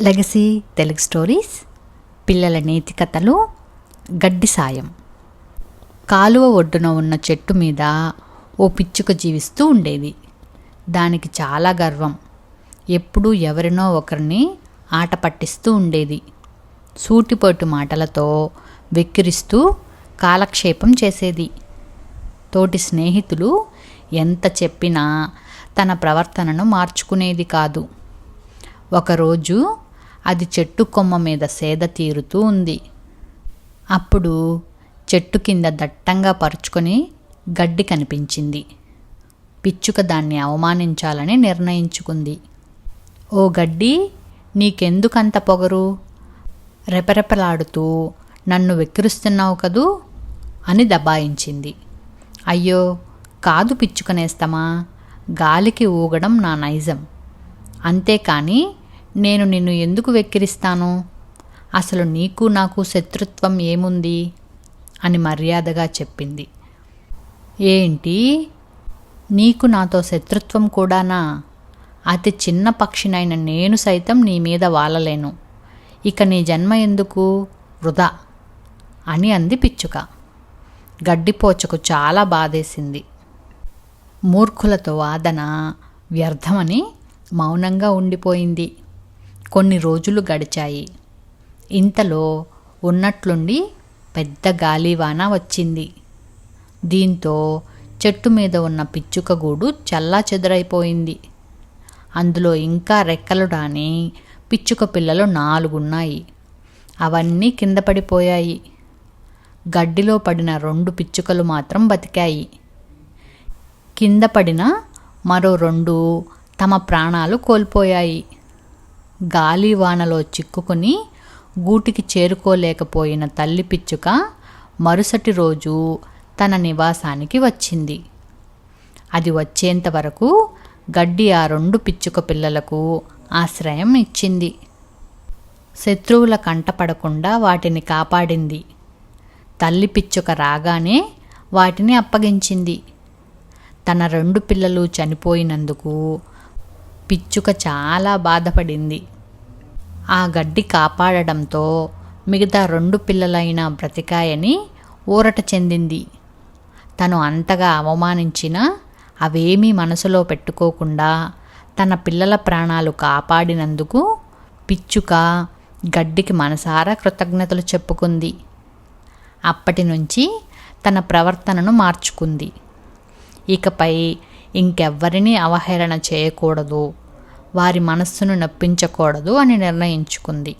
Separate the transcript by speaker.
Speaker 1: Legacy Telugu stories పిల్లల నేతి కథలు గడ్డి సాయం. కాలువ ఒడ్డున ఉన్న చెట్టు మీద ఓ పిచ్చుక జీవిస్తూ ఉండేది. దానికి చాలా గర్వం. ఎప్పుడూ ఎవరినో ఒకరిని ఆట పట్టిస్తూ ఉండేది. సూటిపోటు మాటలతో వెక్కిరిస్తూ కాలక్షేపం చేసేది. తోటి స్నేహితులు ఎంత చెప్పినా తన ప్రవర్తనను మార్చుకునేది కాదు. ఒకరోజు అది చెట్టు కొమ్మ మీద సేద తీరుతూ ఉంది. అప్పుడు చెట్టు కింద దట్టంగా పరుచుకొని గడ్డి కనిపించింది. పిచ్చుక దాన్ని అవమానించాలని నిర్ణయించుకుంది. ఓ గడ్డి నీకెందుకంత పొగరు? రెపరెపలాడుతూ నన్ను వెక్కిరిస్తున్నావు కదూ అని దబాయించింది. అయ్యో కాదు పిచ్చుకనేస్తామా గాలికి ఊగడం నా నైజం. అంతేకాని నేను నిన్ను ఎందుకు వెక్కిరిస్తాను? అసలు నీకు నాకు శత్రుత్వం ఏముంది? అని మర్యాదగా చెప్పింది. ఏంటి? నీకు నాతో శత్రుత్వం కూడానా? అతి చిన్న పక్షినైన నేను సైతం నీ మీద వాలలేను. ఇక నీ జన్మ ఎందుకు? వృధా! అని అంది పిచ్చుక. గడ్డిపోచకు చాలా బాధేసింది. మూర్ఖులతో వాదన వ్యర్థమని మౌనంగా ఉండిపోయింది. కొన్ని రోజులు గడిచాయి. ఇంతలో ఉన్నట్లుండి పెద్ద గాలివాన వచ్చింది. దీంతో చెట్టు మీద ఉన్న పిచ్చుక గూడు చల్లా చెదరైపోయింది. అందులో ఇంకా రెక్కలు రాని పిచ్చుక పిల్లలు నాలుగున్నాయి. అవన్నీ కింద పడిపోయాయి. గడ్డిలో పడిన రెండు పిచ్చుకలు మాత్రం బతికాయి. కింద పడిన మరో రెండు తమ ప్రాణాలు కోల్పోయాయి. గాలివానలో చిక్కుకుని గూటికి చేరుకోలేకపోయిన తల్లి పిచ్చుక మరుసటి రోజు తన నివాసానికి వచ్చింది. అది వచ్చేంత వరకు గడ్డి ఆ రెండు పిచ్చుక పిల్లలకు ఆశ్రయం ఇచ్చింది. శత్రువుల కంటపడకుండా వాటిని కాపాడింది. తల్లి పిచ్చుక రాగానే వాటిని అప్పగించింది. తన రెండు పిల్లలు చనిపోయినందుకు పిచ్చుక చాలా బాధపడింది. ఆ గడ్డి కాపాడడంతో మిగతా రెండు పిల్లలైన బ్రతికాయని ఊరట చెందింది. తను అంతగా అవమానించినా అవేమీ మనసులో పెట్టుకోకుండా తన పిల్లల ప్రాణాలు కాపాడినందుకు పిచ్చుక గడ్డికి మనసారా కృతజ్ఞతలు చెప్పుకుంది. అప్పటి నుంచి తన ప్రవర్తనను మార్చుకుంది. ఇకపై ఇంకెవ్వరినీ అవహేళన చేయకూడదు. వారి మనస్సును నొప్పించకూడదు అని నిర్ణయించుకుంది.